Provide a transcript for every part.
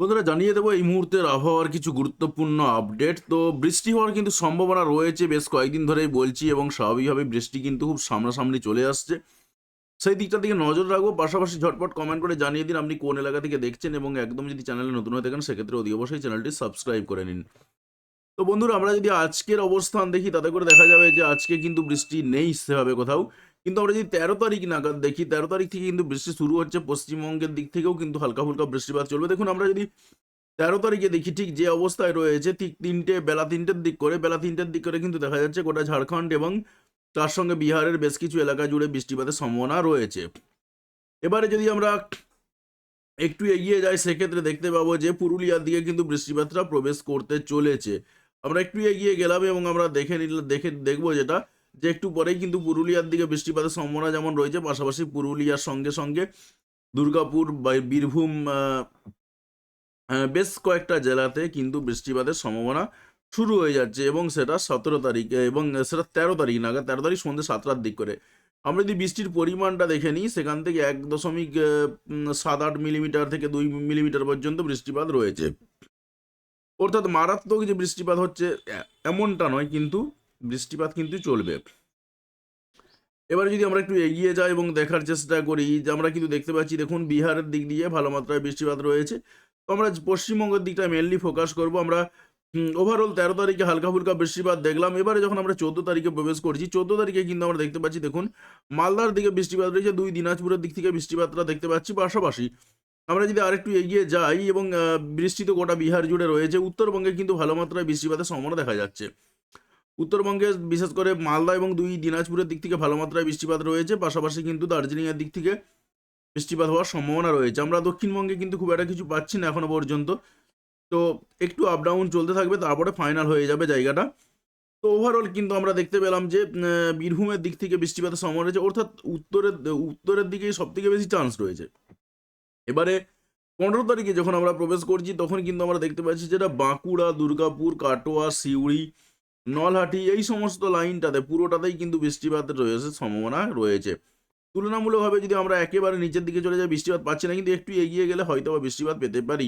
বন্ধুরা, জানিয়ে দেবো এই মুহূর্তের আবহাওয়ার কিছু গুরুত্বপূর্ণ আপডেট। তো বৃষ্টি হওয়ার কিন্তু সম্ভাবনা রয়েছে, বেশ কয়েকদিন ধরেই বলছি এবং স্বাভাবিকভাবে বৃষ্টি কিন্তু খুব সামনাসামনি চলে আসছে। সেই দিকটার দিকে নজর রাখব, পাশাপাশি ঝটপট কমেন্ট করে জানিয়ে দিন আপনি কোন এলাকা থেকে দেখছেন এবং একদম যদি চ্যানেলে নতুন হয়ে থাকেন, সেক্ষেত্রে অতি অবশ্যই চ্যানেলটি সাবস্ক্রাইব করে নিন। তো বন্ধুরা, আমরা যদি আজকের অবস্থান দেখি, তাতে করে দেখা যাবে যে আজকে কিন্তু বৃষ্টি নেই সেভাবে কোথাও। কিন্তু আমরা যদি তেরো তারিখ নাগাদ দেখি, তেরো তারিখ থেকে কিন্তু বৃষ্টি শুরু হচ্ছে পশ্চিমবঙ্গের দিক থেকেও কিন্তু হালকা ফুলকা বৃষ্টিপাত চলবে। দেখুন, আমরা যদি তেরো তারিখে দেখি, ঠিক যে অবস্থায় রয়েছে, ঠিক তিনটে, বেলা তিনটের দিক করে, বেলা তিনটের দিক করে কিন্তু দেখা যাচ্ছে গোটা ঝাড়খণ্ড এবং তার সঙ্গে বিহারের বেশ কিছু এলাকা জুড়ে বৃষ্টিপাতের সম্ভাবনা রয়েছে। এবারে যদি আমরা একটু এগিয়ে যাই, সেক্ষেত্রে দেখতে পাবো যে পুরুলিয়ার দিকে কিন্তু বৃষ্টিপাতটা প্রবেশ করতে চলেছে। আমরা একটু এগিয়ে গেলাম এবং আমরা দেখে নিলে, দেখে দেখব যেটা যে একটু পরেই কিন্তু পুরুলিয়ার দিকে বৃষ্টিপাতের সম্ভাবনা যেমন রয়েছে, পাশাপাশি পুরুলিয়ার সঙ্গে সঙ্গে দুর্গাপুর বীরভূম বেশ কয়েকটা জেলাতে কিন্তু বৃষ্টিপাতের সম্ভাবনা শুরু হয়ে যাচ্ছে এবং সেটা সতেরো তারিখ এবং সেটা তেরো তারিখ নাগাদ, তেরো তারিখ সন্ধ্যে সাতটার দিক করে। আমরা যদি বৃষ্টির পরিমাণটা দেখে নিই, সেখান থেকে এক দশমিক সাত আট মিলিমিটার থেকে দুই মিলিমিটার পর্যন্ত বৃষ্টিপাত রয়েছে। অর্থাৎ মারাত্মক যে বৃষ্টিপাত হচ্ছে এমনটা নয় কিন্তু বৃষ্টিপাত কিন্তু চলবে। এবারে যদি আমরা একটু এগিয়ে যাই এবং দেখার চেষ্টা করি, যে আমরা কিন্তু দেখতে পাচ্ছি, দেখুন, বিহারের দিক দিয়ে ভালো মাত্রায় বৃষ্টিপাত রয়েছে। তো আমরা পশ্চিমবঙ্গের দিকটা মেনলি ফোকাস করব। আমরা ওভারঅল তেরো তারিখে হালকা ফুলকা বৃষ্টিপাত দেখলাম। এবারে যখন আমরা চোদ্দ তারিখে প্রবেশ করছি, চোদ্দ তারিখে কিন্তু আমরা দেখতে পাচ্ছি, দেখুন, মালদার দিকে বৃষ্টিপাত রয়েছে, দুই দিনাজপুরের দিক থেকে বৃষ্টিপাতটা দেখতে পাচ্ছি পাশাপাশি। আমরা যদি আরেকটু এগিয়ে যাই এবং বৃষ্টি তো গোটা বিহার জুড়ে রয়েছে, উত্তরবঙ্গে কিন্তু ভালো মাত্রায় বৃষ্টিপাতের সম্ভাবনা দেখা যাচ্ছে। উত্তরবঙ্গে বিশেষ করে মালদা এবং দুই দিনাজপুরের দিক থেকে ভালো মাত্রায় বৃষ্টিপাত রয়েছে, পাশাপাশি কিন্তু দার্জিলিংয়ের দিক থেকে বৃষ্টিপাত হওয়ার সম্ভাবনা রয়েছে। আমরা দক্ষিণবঙ্গে কিন্তু খুব একটা কিছু পাচ্ছি না এখনও পর্যন্ত। তো একটু আপ ডাউন চলতে থাকবে, তারপরে ফাইনাল হয়ে যাবে জায়গাটা। তো ওভারঅল কিন্তু আমরা দেখতে পেলাম যে বীরভূমের দিক থেকে বৃষ্টিপাতের সম্ভাবনা রয়েছে, অর্থাৎ উত্তরের উত্তরের দিকেই সব থেকে বেশি চান্স রয়েছে। এবারে পনেরো তারিখে যখন আমরা প্রবেশ করছি, তখন কিন্তু আমরা দেখতে পাচ্ছি যেটা বাঁকুড়া, দুর্গাপুর, কাটোয়া, সিউড়ি নলহাটি, এই সমস্ত লাইনটাতে পুরোটাতেই কিন্তু বৃষ্টিপাতের রয়েছে, সম্ভাবনা রয়েছে। তুলনামূলকভাবে যদি আমরা একেবারে নিচের দিকে চলে যাই, বৃষ্টিপাত পাচ্ছি না, কিন্তু একটু এগিয়ে গেলে হয়তো বা বৃষ্টিপাত পেতে পারি।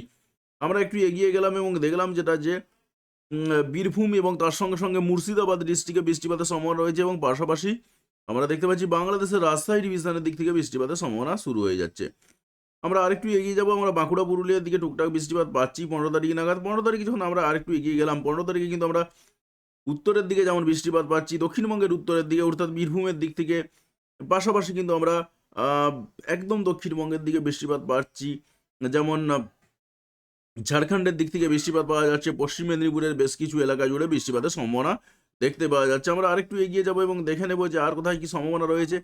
আমরা একটু এগিয়ে গেলাম এবং দেখলাম যেটা যে বীরভূম এবং তার সঙ্গে সঙ্গে মুর্শিদাবাদ ডিস্ট্রিক্টে বৃষ্টিপাতের সম্ভাবনা রয়েছে এবং পাশাপাশি আমরা দেখতে পাচ্ছি বাংলাদেশের রাজশাহী ডিভিশনের দিক থেকে বৃষ্টিপাতের সম্ভাবনা শুরু হয়ে যাচ্ছে। আমরা আরেকটু এগিয়ে যাব, আমরা বাঁকুড়া, পুরুলিয়ার দিকে টুকটাক বৃষ্টিপাত পাচ্ছি পনেরো তারিখ নাগাদ। পনেরো তারিখে যখন আমরা আরেকটু এগিয়ে গেলাম, পনেরো তারিখে কিন্তু আমরা উত্তরের দিকে যেমন বৃষ্টিপাত পাচ্ছি, দক্ষিণবঙ্গের উত্তরের দিকে, অর্থাৎ বীরভূমের দিক থেকে, পাশাপাশি কিন্তু আমরা একদম দক্ষিণবঙ্গের দিকে বৃষ্টিপাত পাচ্ছি। যেমন ঝাড়খণ্ডের দিক থেকে বৃষ্টিপাত পাওয়া যাচ্ছে, পশ্চিম মেদিনীপুরের বেশ কিছু এলাকা জুড়ে বৃষ্টিপাতের সম্ভাবনা দেখতে পাওয়া যাচ্ছে। আমরা আরেকটু এগিয়ে যাব এবং দেখে নেব যে আর কোথায় কি সম্ভাবনা রয়েছে।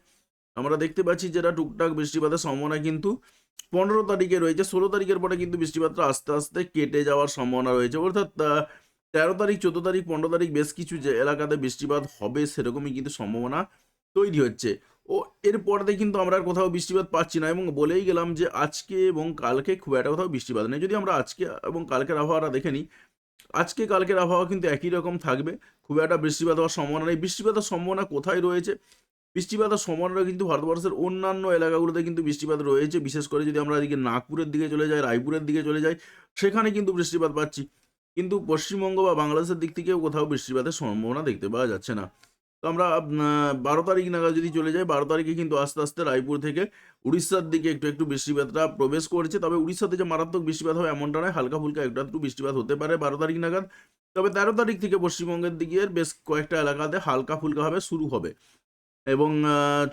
আমরা দেখতে পাচ্ছি যেটা টুকটাক বৃষ্টিপাতের সম্ভাবনা কিন্তু পনেরো তারিখে রয়েছে, ষোলো তারিখের পরে কিন্তু বৃষ্টিপাতটা আস্তে আস্তে কেটে যাওয়ার সম্ভাবনা রয়েছে। অর্থাৎ তেরো তারিখ, চোদ্দ তারিখ, পনেরো তারিখ বেশ কিছু যে এলাকাতে বৃষ্টিপাত হবে সেরকমই কিন্তু সম্ভাবনা তৈরি হচ্ছে। ও এর পরেতে কিন্তু আমরা কোথাও বৃষ্টিপাত পাচ্ছি না এবং বলেই গেলাম যে আজকে এবং কালকে খুব একটা কোথাও বৃষ্টিপাত নেই। যদি আমরা আজকে এবং কালকের আবহাওয়াটা দেখে নিই, আজকে কালকের আবহাওয়া কিন্তু একই রকম থাকবে। খুব একটা বৃষ্টিপাত হওয়ার সম্ভাবনা নেই। বৃষ্টিপাতের সম্ভাবনা কোথায় রয়েছে? বৃষ্টিপাতের সম্ভাবনা কিন্তু ভারতবর্ষের অন্যান্য এলাকাগুলোতে কিন্তু বৃষ্টিপাত রয়েছে। বিশেষ করে যদি আমরা এদিকে নাগপুরের দিকে চলে যাই, রায়পুরের দিকে চলে যাই, সেখানে কিন্তু বৃষ্টিপাত পাচ্ছি। কিন্তু পশ্চিমবঙ্গ বা বাংলাদেশের দিক থেকেও কোথাও বৃষ্টিপাতের সম্ভাবনা দেখতে পাওয়া যাচ্ছে না। তো আমরা বারো তারিখ নাগাদ যদি চলে যাই, বারো তারিখে কিন্তু আস্তে আস্তে রায়পুর থেকে উড়িষ্যার দিকে একটু একটু বৃষ্টিপাতটা প্রবেশ করছে। তবে উড়িষ্যাতে যে মারাত্মক বৃষ্টিপাত হবে এমনটা নয়, হালকা ফুলকা একটু একটু বৃষ্টিপাত হতে পারে বারো তারিখ নাগাদ। তবে তেরো তারিখ থেকে পশ্চিমবঙ্গের দিকে বেশ কয়েকটা এলাকাতে হালকা ফুলকাভাবে শুরু হবে এবং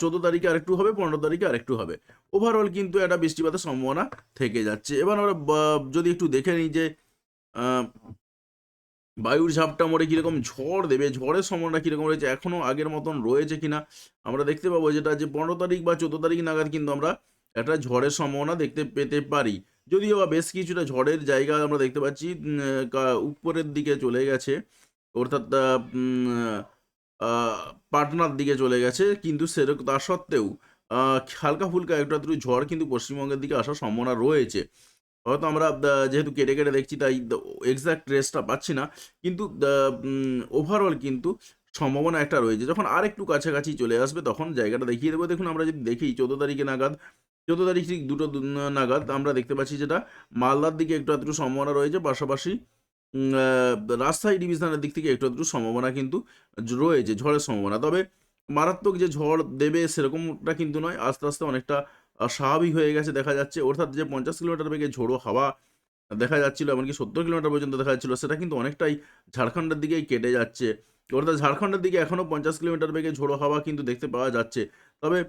চোদ্দ তারিখে আরেকটু হবে, পনেরো তারিখে আরেকটু হবে। ওভারঅল কিন্তু একটা বৃষ্টিপাতের সম্ভাবনা থেকে যাচ্ছে। এবার আমরা যদি একটু দেখে নিই যে বায়ুর ঝাপটা মোড়ে কীরকম ঝড় দেবে, ঝড়ের সম্ভাবনা কীরকম রয়েছে এখনও আগের মতন রয়েছে কিনা, আমরা দেখতে পাবো যেটা যে পনেরো তারিখ বা চোদ্দ তারিখ নাগাদ কিন্তু আমরা একটা ঝড়ের সম্ভাবনা দেখতে পেতে পারি। যদিও বা বেশ কিছুটা ঝড়ের জায়গা আমরা দেখতে পাচ্ছি উপরের দিকে চলে গেছে, অর্থাৎ পাটনার দিকে চলে গেছে, কিন্তু সেরকম তা সত্ত্বেও হালকা ফুলকা একটু ঝড় কিন্তু পশ্চিমবঙ্গের দিকে আসার সম্ভাবনা রয়েছে। হয়তো আমরা যেহেতু কেটে কেটে দেখছি, তাই এক্সাক্ট রেসটা পাচ্ছি না। কিন্তু ওভারঅল কিন্তু সম্ভাবনা একটা রয়েছে। যখন আর একটু কাছাকাছি চলে আসবে, তখন জায়গাটা দেখিয়ে দেবো। দেখুন, আমরা যদি দেখি, চোদ্দ তারিখে নাগাদ, চোদ্দ তারিখ ঠিক দুটো নাগাদ আমরা দেখতে পাচ্ছি যেটা, মালদার দিকে একটু আধটু সম্ভাবনা রয়েছে। পাশাপাশি রাজশাহী ডিভিশনের দিক থেকে একটু আধটু সম্ভাবনা কিন্তু রয়েছে, ঝড়ের সম্ভাবনা। তবে মারাত্মক যে ঝড় দেবে, সেরকমটা কিন্তু নয়। আস্তে আস্তে অনেকটা স্বাভাবিক হয়ে গেছে, দেখা যাচ্ছে। অর্থাৎ যে পঞ্চাশ কিলোমিটার বেগে ঝোড়ো হাওয়া দেখা যাচ্ছিল, এমনকি সত্তর কিলোমিটার পর্যন্ত দেখা যাচ্ছিল, সেটা কিন্তু অনেকটাই ঝাড়খণ্ডের দিকেই কেটে যাচ্ছে। অর্থাৎ ঝাড়খণ্ডের দিকে এখনও পঞ্চাশ কিলোমিটার বেগে ঝোড়ো হাওয়া কিন্তু দেখতে পাওয়া যাচ্ছে। তবে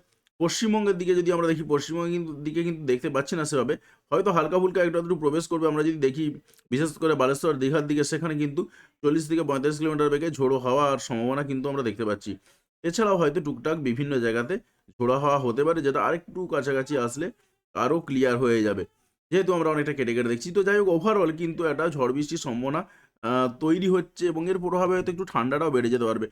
পশ্চিমবঙ্গের দিকে যদি আমরা দেখি, পশ্চিমবঙ্গের দিকে কিন্তু দেখতে পাচ্ছি না সেভাবে। হয়তো হালকা ফুলকা একটু আধটু প্রবেশ করবে, আমরা যদি দেখি, বিশেষ করে বালেশ্বর দীঘার দিকে, সেখানে কিন্তু চল্লিশ থেকে পঁয়তাল্লিশ কিলোমিটার বেগে ঝোড়ো হাওয়ার সম্ভাবনা কিন্তু আমরা দেখতে পাচ্ছি। এছাড়াও হয়তো টুকটাক বিভিন্ন জায়গাতে ঝোড়ো হওয়া হতে পারে, যেটা আরেকটু কাছাকাছি আসলে আরও ক্লিয়ার হয়ে যাবে। যেহেতু আমরা অনেকটা কেটে কেটে দেখছি, তো যাই হোক ওভারঅল কিন্তু একটা ঝড় বৃষ্টির সম্ভাবনা তৈরি হচ্ছে এবং এর প্রভাবে হয়তো একটু ঠান্ডাটাও বেড়ে যেতে পারবে।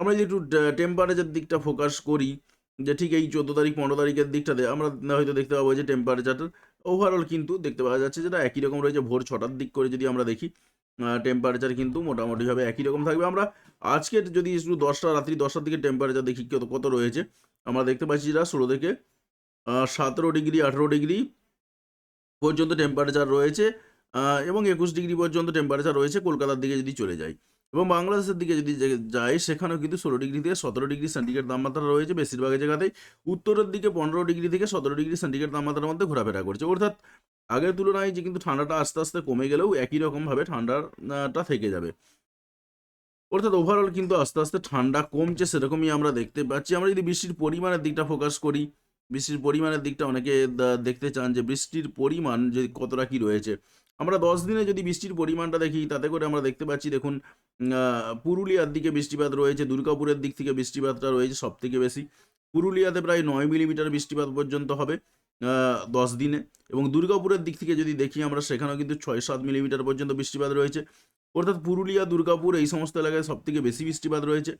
আমরা যদি একটু টেম্পারেচার দিকটা ফোকাস করি, যে ঠিক এই চোদ্দ তারিখ, পনেরো তারিখের দিকটাতে আমরা হয়তো দেখতে পাবো যে টেম্পারেচারটা ওভারঅল কিন্তু দেখতে পাওয়া যাচ্ছে যেটা একই রকম রয়েছে ভোর ছটার দিক করে যদি আমরা দেখি। টেম্পারেচার কিন্তু মোটামুটিভাবে একই রকম থাকবে। আমরা আজকের যদি শুধু দশটা, রাত্রি দশটার দিকে টেম্পারেচার দেখি কত কত রয়েছে, আমরা দেখতে পাচ্ছি যেটা ষোলো থেকে সতেরো ডিগ্রি, আঠেরো ডিগ্রি পর্যন্ত টেম্পারেচার রয়েছে এবং একুশ ডিগ্রি পর্যন্ত টেম্পারেচার রয়েছে কলকাতার দিকে যদি চলে যাই। এবং বাংলাদেশের দিকে যদি যাই, সেখানেও কিন্তু ষোলো ডিগ্রি থেকে সতেরো ডিগ্রি সেন্টিগ্রেড তাপমাত্রা রয়েছে। বেশিরভাগ জায়গাতেই উত্তরের দিকে পনেরো ডিগ্রি থেকে সতেরো ডিগ্রি সেন্টিগ্রেড তাপমাত্রার মধ্যে ঘোরাফেরা করছে। অর্থাৎ আগের তুলনায় যে কিন্তু ঠান্ডাটা আস্তে আস্তে কমে গেলেও একই রকমভাবে ঠান্ডাটা থেকে যাবে। অর্থাৎ ওভারঅল কিন্তু আস্তে আস্তে ঠান্ডা কমছে সেরকমই আমরা দেখতে পাচ্ছি। আমরা যদি বৃষ্টির পরিমাণের দিকটা ফোকাস করি, বৃষ্টির পরিমাণের দিকটা অনেকে দেখতে চান যে বৃষ্টির পরিমাণ যদি কতটা কি রয়েছে। আমরা দশ দিনে যদি বৃষ্টির পরিমাণটা দেখি, তাতে করে আমরা দেখতে পাচ্ছি, দেখুন পুরুলিয়ার দিকে বৃষ্টিপাত রয়েছে, দুর্গাপুরের দিক থেকে বৃষ্টিপাতটা রয়েছে সব থেকে বেশি। পুরুলিয়াতে প্রায় নয় মিলিমিটার বৃষ্টিপাত পর্যন্ত হবে দশ দিনে। এবং দুর্গাপুরের দিক থেকে যদি দেখি আমরা, সেখানেও কিন্তু ছয় সাত মিলিমিটার পর্যন্ত বৃষ্টিপাত রয়েছে। অর্থাৎ পুরুলিয়া, দুর্গাপুর এই সমস্ত এলাকায় সব থেকে বেশি বৃষ্টিপাত রয়েছে।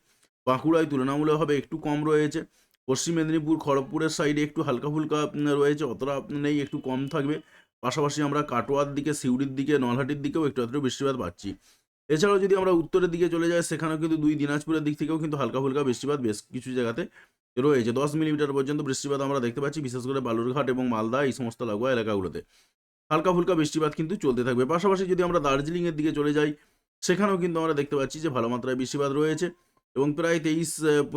বাঁকুড়ায় তুলনামূলকভাবে একটু কম রয়েছে। পশ্চিম মেদিনীপুর, খড়গপুরের সাইডে একটু হালকা ফুলকা রয়েছে, অতটা নেই, একটু কম থাকবে। পাশাপাশি আমরা কাটোয়ার দিকে, সিউড়ির দিকে, নলহাটির দিকেও একটু একটু বৃষ্টিপাত পাচ্ছি। এছাড়াও যদি আমরা উত্তরের দিকে চলে যাই, সেখানেও কিন্তু দুই দিনাজপুরের দিক থেকেও কিন্তু হালকা ফুলকা বৃষ্টিপাত বেশ কিছু জায়গাতে রয়েছে। দশ মিলিমিটার পর্যন্ত বৃষ্টিপাত আমরা দেখতে পাচ্ছি, বিশেষ করে বালুরঘাট এবং মালদা, এই সমস্ত লাগোয়া এলাকাগুলোতে। হালকা ফুলকা বৃষ্টিপাত কিন্তু চলতে থাকবে। পাশাপাশি যদি আমরা দার্জিলিংয়ের দিকে চলে যাই, সেখানেও কিন্তু আমরা দেখতে পাচ্ছি যে ভালো মাত্রায় বৃষ্টিপাত রয়েছে এবং প্রায় তেইশ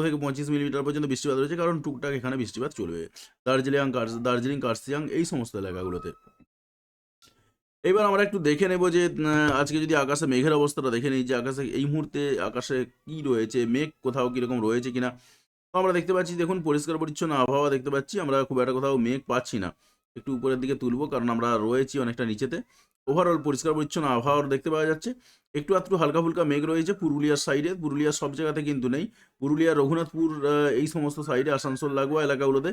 থেকে পঁচিশ মিলিমিটার পর্যন্ত বৃষ্টিপাত রয়েছে, কারণ টুকটাক এখানে বৃষ্টিপাত চলবে। দার্জিলিং দার্জিলিং, কার্সিয়াং, এই সমস্ত এলাকাগুলোতে। এবার আমরা একটু দেখে নেব যে আজকে যদি আকাশে মেঘের অবস্থাটা দেখে নিই, যে আকাশে এই মুহূর্তে আকাশে কি রয়েছে, মেঘ কোথাও কীরকম রয়েছে কিনা, তো আমরা দেখতে পাচ্ছি, দেখুন, পরিষ্কার পরিচ্ছন্ন আবহাওয়া দেখতে পাচ্ছি, আমরা খুব একটা কোথাও মেঘ পাচ্ছি না। একটু উপরের দিকে তুলবো, কারণ আমরা রয়েছি অনেকটা নিচেতে। ওভারঅল পরিষ্কার পরিচ্ছন্ন আবহাওয়ার দেখতে পাওয়া যাচ্ছে। একটু আধটু হালকা ফুলকা মেঘ রয়েছে পুরুলিয়ার সাইডে পুরুলিয়ার সব জায়গাতে কিন্তু নেই। পুরুলিয়া রঘুনাথপুর এই সমস্ত সাইডে আসানসোল, লাগোয়া এলাকাগুলোতে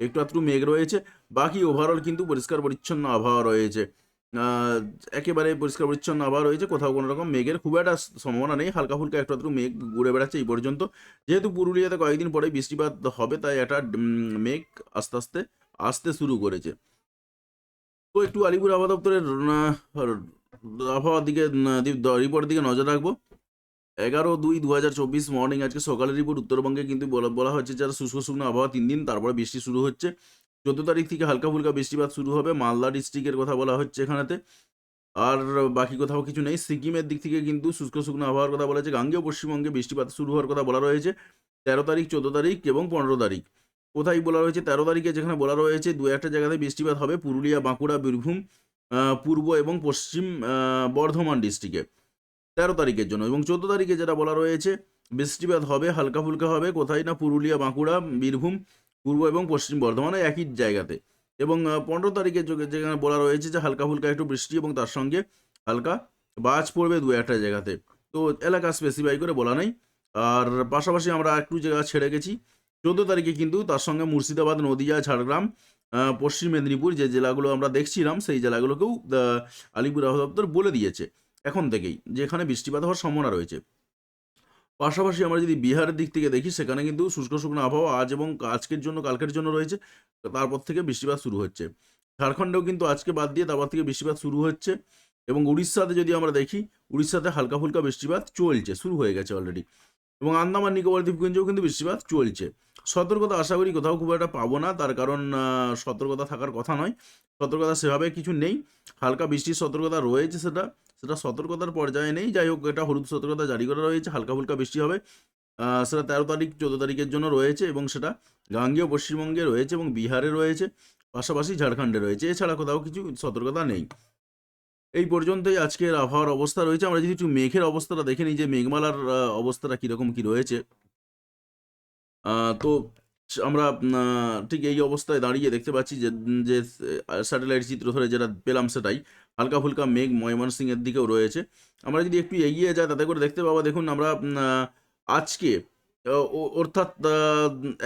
একটু আধটু মেঘ রয়েছে। বাকি ওভারঅল কিন্তু পরিষ্কার পরিচ্ছন্ন আবহাওয়া রয়েছে। একেবারে পরিষ্কার পরিচ্ছন্ন আবহাওয়া রয়েছে। কোথাও কোনো রকম মেঘের খুব একটা সম্ভাবনা নেই। হালকা ফুলকা একটু আধটু মেঘ ঘুরে বেড়াচ্ছে এই পর্যন্ত। যেহেতু পুরুলিয়াতে কয়েকদিন পরে বৃষ্টিপাত হবে, তাই একটা মেঘ আস্তে আস্তে আসতে শুরু করেছে। তো একটু আলিপুর আবহাওয়া দপ্তরের আবহাওয়ার দিকে রিপোর্টের দিকে নজর রাখব। এগারো দুই দু হাজার চব্বিশ মর্নিং আজকে সকালের রিপোর্ট উত্তরবঙ্গে কিন্তু বলা হচ্ছে যারা শুষ্ক শুকনো আবহাওয়া তিন দিন, তারপরে বৃষ্টি শুরু হচ্ছে। চোদ্দ তারিখ থেকে হালকা ফুলকা বৃষ্টিপাত শুরু হবে। মালদা ডিস্ট্রিক্টের কথা বলা হচ্ছে এখানেতে। আর বাকি কোথাও কিছু নেই। সিকিমের দিক থেকে কিন্তু শুষ্ক শুকনো আবহাওয়ার কথা বলা হচ্ছে। গাঙ্গেয় পশ্চিমবঙ্গে বৃষ্টিপাত শুরু হওয়ার কথা বলা রয়েছে। তেরো তারিখ, চোদ্দ তারিখ এবং পনেরো তারিখ। কোথায় বলা রয়েছে? তেরো তারিখে যেখানে বলা রয়েছে, দু একটা জায়গাতে বৃষ্টিপাত হবে। পুরুলিয়া, বাঁকুড়া, বীরভূম পূর্ব এবং পশ্চিম বর্ধমান ডিস্ট্রিক্টে। তেরো তারিখের জন্য এবং চোদ্দ তারিখে যেটা বলা রয়েছে, বৃষ্টিপাত হবে, হালকা ফুলকা হবে। কোথায় না? পুরুলিয়া, বাঁকুড়া, বীরভূম পূর্ব এবং পশ্চিম বর্ধমানে একই জায়গাতে। এবং পনেরো তারিখে যে- যেখানে বলা রয়েছে যে হালকা ফুলকা একটু বৃষ্টি এবং তার সঙ্গে হালকা বাজ পড়বে দু একটা জায়গাতে। তো এলাকা স্পেসিফাই করে বলা নেই। আর পাশাপাশি আমরা একটু জায়গা ছেড়ে গেছি। চোদ্দ তারিখে কিন্তু তার সঙ্গে মুর্শিদাবাদ, নদিয়া, ঝাড়গ্রাম পশ্চিম মেদিনীপুর যে জেলাগুলো আমরা দেখছিলাম, সেই জেলাগুলোকেও আলিপুর দপ্তর বলে দিয়েছে। এখন থেকেই যেখানে বৃষ্টিপাত হওয়ার সম্ভাবনা রয়েছে। পাশাপাশি আমরা যদি বিহারের দিক থেকে দেখি, সেখানে কিন্তু শুষ্ক শুকনো আবহাওয়া আজ এবং আজকের জন্য, কালকের জন্য রয়েছে। তারপর থেকে বৃষ্টিপাত শুরু হচ্ছে। ঝাড়খণ্ডেও কিন্তু আজকে বাদ দিয়ে তারপর থেকে বৃষ্টিপাত শুরু হচ্ছে এবং উড়িষ্যাতে যদি আমরা দেখি, উড়িষ্যাতে হালকা ফুলকা বৃষ্টিপাত চলছে, শুরু হয়ে গেছে অলরেডি এবং আন্দামান নিকোবর দ্বীপপুঞ্জেও কিন্তু বৃষ্টিপাত চলছে। সতর্কতা আশা করি কোথাও খুব একটা পাবো না, তার কারণ সতর্কতা থাকার কথা নয়। সতর্কতা সেভাবে কিছু নেই। হালকা বৃষ্টির সতর্কতা রয়েছে সেটা সেটা সতর্কতার পর্যায়ে নেই। যাই হোক, এটা হলুদ সতর্কতা জারি করা রয়েছে, হালকা ফুলকা বৃষ্টি হবে। সেটা তেরো তারিখ, চোদ্দ তারিখের জন্য রয়েছে এবং সেটা গাঙ্গেয়, পশ্চিমবঙ্গে রয়েছে এবং বিহারে রয়েছে, পাশাপাশি ঝাড়খণ্ডে রয়েছে। এছাড়া কোথাও কিছু সতর্কতা নেই। এই পর্যন্তই আজকের আবহাওয়ার অবস্থা রয়েছে। আমরা যদি একটু মেঘের অবস্থাটা দেখে নিই যে মেঘমালার অবস্থাটা কীরকম কী রয়েছে। তো আমরা ঠিক এই অবস্থায় দাঁড়িয়ে দেখতে পাচ্ছি যে যে স্যাটেলাইট চিত্র ধরে যেটা পেলাম সেটাই, হালকা ফুলকা মেঘ ময়মন ময়মনসিংহের দিকেও রয়েছে। আমরা যদি একটু এগিয়ে যাই, তাতে করে দেখতে পাবো, দেখুন আমরা আজকে অর্থাৎ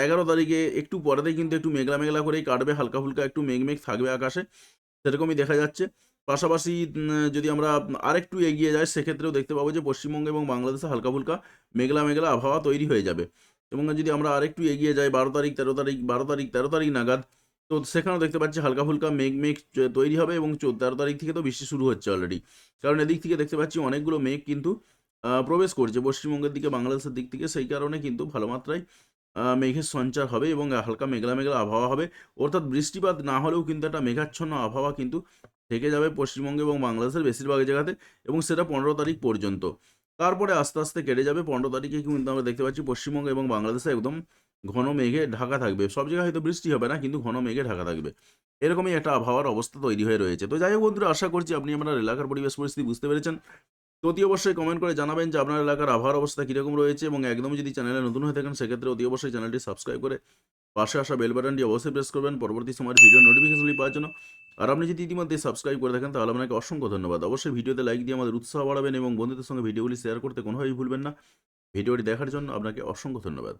এগারো তারিখে একটু পরেতেই কিন্তু একটু মেঘলা মেঘলা করেই কাটবে, হালকা ফুলকা একটু মেঘ মেঘ থাকবে আকাশে, সেরকমই দেখা যাচ্ছে। পাশাপাশি যদি আমরা আরেকটু এগিয়ে যাই, সেক্ষেত্রেও দেখতে পাবো যে পশ্চিমবঙ্গ এবং বাংলাদেশে হালকা ফুলকা মেঘলা মেঘলা আবহাওয়া তৈরি হয়ে যাবে। এবং যদি আমরা আরেকটু এগিয়ে যাই, বারো তারিখ, তেরো তারিখ, বারো তারিখ, তেরো তারিখ নাগাদ, তো সেখানেও দেখতে পাচ্ছি হালকা ফুলকা মেঘ মেঘ তৈরি হবে এবং তেরো তারিখ থেকে তো বৃষ্টি শুরু হচ্ছে অলরেডি কারণ এদিক থেকে দেখতে পাচ্ছি অনেকগুলো মেঘ কিন্তু প্রবেশ করছে। পশ্চিমবঙ্গের দিকে, বাংলাদেশের দিক থেকে সেই কারণে কিন্তু ভালো মাত্রায় মেঘের সঞ্চার হবে এবং হালকা মেঘলা মেঘলা আবহাওয়া হবে। অর্থাৎ বৃষ্টিপাত না হলেও কিন্তু একটা মেঘাচ্ছন্ন আবহাওয়া কিন্তু থেকে যাবে পশ্চিমবঙ্গে এবং বাংলাদেশের বেশিরভাগ জায়গাতে এবং সেটা পনেরো তারিখ পর্যন্ত। তারপরে আস্তে আস্তে কেটে যাবে, পনেরো তারিখে কিন্তু আমরা দেখতে পাচ্ছি পশ্চিমবঙ্গ এবং বাংলাদেশে একদম ঘন মেঘে ঢাকা থাকবে। সব জায়গায় হয়তো বৃষ্টি হবে না, কিন্তু ঘন মেঘে ঢাকা থাকবে। এরকমই একটা আবহাওয়ার অবস্থা তৈরি হয়ে রয়েছে। তো যাই হোক বন্ধুরা, আশা করছি আপনি আপনার এলাকার পরিবেশ পরিস্থিতি বুঝতে পেরেছেন। তো অতি অবশ্যই কমেন্ট করে জানাবেন যে আপনার এলাকার আবহাওয়ার অবস্থা কীরকম রয়েছে এবং একদম যদি চ্যানেলে নতুন হয়ে থাকেন, সেক্ষেত্রে অতি অবশ্যই চ্যানেলটি সাবস্ক্রাইব করে পাশে আসা বেল বাটনটি অবশ্যই প্রেস করবেন। পরবর্তী সময়ের ভিডিও নোটিফিকেশনগুলি পাওয়ার জন্য। আর আপনি যদি ইতিমধ্যে সাবস্ক্রাইব করে থাকেন, তাহলে আপনাকে অসংখ্য ধন্যবাদ। অবশ্যই ভিডিওতে লাইক দিয়ে আমাদের উৎসাহ বাড়াবেন এবং বন্ধুদের সঙ্গে ভিডিওগুলি শেয়ার করতে কোনোভাবেই ভুলবেন না। ভিডিওটি দেখার জন্য আপনাকে অসংখ্য ধন্যবাদ।